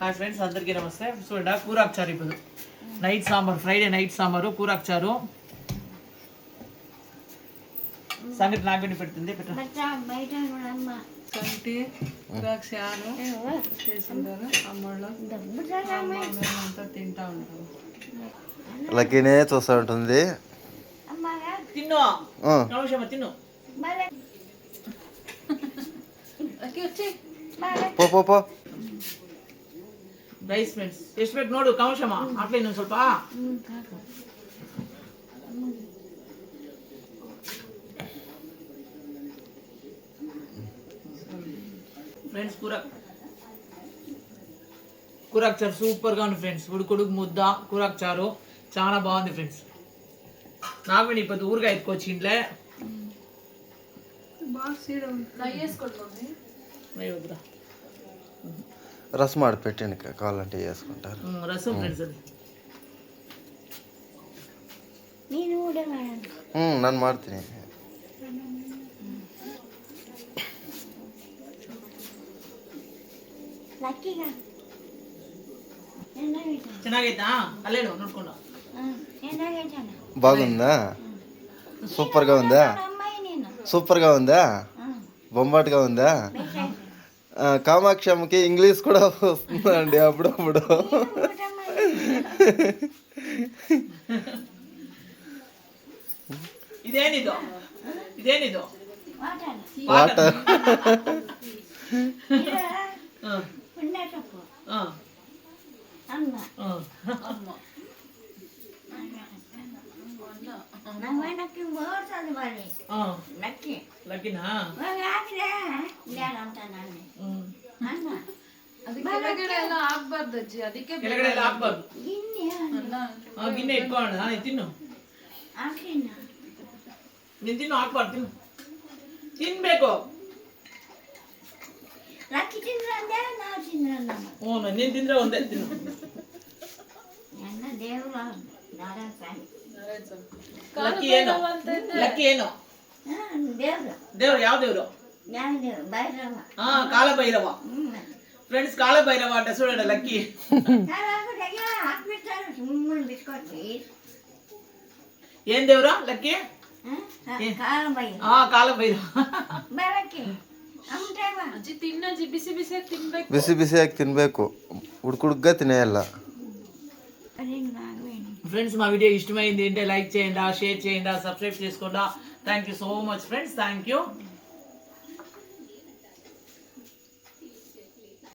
Hi friends అందరికీ నమస్తే. చూడండి కూరాకుచారు ఇప్పుడు. Night sambar Friday night sambar కూరాకుచారు. సంగతి నాకు విని పెడుతుంది కంటి ద్రాక్షాలు చేసింటారు అమ్మళ్ళు. మేమంతా తింటా ఉంటాం. లక్కీనే చూస్తూ ఉంటుంది. తిన్ను. తిన్ను. పో పೋ. ರೈಸ್ ಫ್ರೆಂಡ್ಸ್ ಎಷ್ಟು ಬೇಕು ನೋಡು ಕೌಶಮ್ಮ ಹಾಕ್ಲಿ ಇನ್ನೊಂದು ಸ್ವಲ್ಪ ఫ్రెండ్స్ కూర కూరాకు చారు సూపర్గా ఉంది ఫ్రెండ్స్ ఉడుకుడుకు ముద్ద కూరాకు చారు చాలా బాగుంది ఫ్రెండ్స్ నాకు నీ పెద్ద ఊరుగా ఎత్తుకోవచ్చు ఇంట్లో బాగా సీడ నెయ్యి వేసుకోండి అయ్యో వద్దురా. రసం ఆడ పెట్టండి కావాలంటే వేసుకుంటారు ఉమ్, రసం ఫ్రెండ్స్ అది ನೀನು ಊಟ ಮಾಡೋಣ ಹ್ಞೂ ನಾನು ಮಾಡ್ತೀನಿ ಲಕ್ಕಿಗ ಏನಾಗೈತ ಚೆನ್ನಾಗೈತಾ ಅಲ್ಲೇನು ನೋಡ್ಕೊಂಡು ಏನಾಗೈತಣ್ಣ బాగుందా సూపర్గా ఉందా అమ్మాయి నేను సూపర్గా ఉందా బొంబాటుగా ఉందా కామాక్షమ్మకి ఇంగ్లీష్ కూడా వస్తుందండి అప్పుడప్పుడు. ఇదేనిదో? వాటర్. నాకు నాకు ಲಕ್ಕಿನ ಕೆಳಗಡೆ ಎಲ್ಲ ಆಗ್ಬಾರ್ದು ಅಜ್ಜಿ ಅದಕ್ಕೆ ಕೆಳಗಡೆ ಎಲ್ಲ ಹಾಕ್ಬಾರ್ದು ಹಾ ಗಿನ್ನೆ ಇಟ್ಕೊಳ್ಳೋಣ ಹಾ ತಿನ್ನು ನೀನ್ ತಿನ್ನು ಹಾಕ್ಬಾರ್ದು ತಿನ್ನು ತಿನ್ಬೇಕು ಹ್ಞೂ ನೀನ್ ತಿಂದ್ರೆ ಒಂದೇ ತಿನ್ನು ಲಕ್ಕಿ ಏನು ಲಕ್ಕಿ ಏನು ದೇವ್ರು ಯಾವ ದೇವ್ರು ಕಾಲ ಭೈರವ ಫ್ರೆಂಡ್ಸ್ ಕಾಲ ಭೈರವ ಅಂತ ಸುಳ್ಳೋಣ ಲಕ್ಕಿ ಏನ್ ದೇವ್ರ ಲಕ್ಕಿ ಹಾ ಕಾಲ ಭೈರವ ಬಿಸಿ ಬಿಸಿಯಾಗಿ ತಿನ್ಬೇಕು ಹುಡುಕುಡುಗ್ಗ ತಿನ್ನೆಯಲ್ಲ ఫ్రెండ్స్ మా వీడియో ఇష్టమైంది అంటే లైక్ చేయండి షేర్ చేయండి సబ్స్క్రైబ్ చేసుకోండి Thank you so much, friends. Thank you.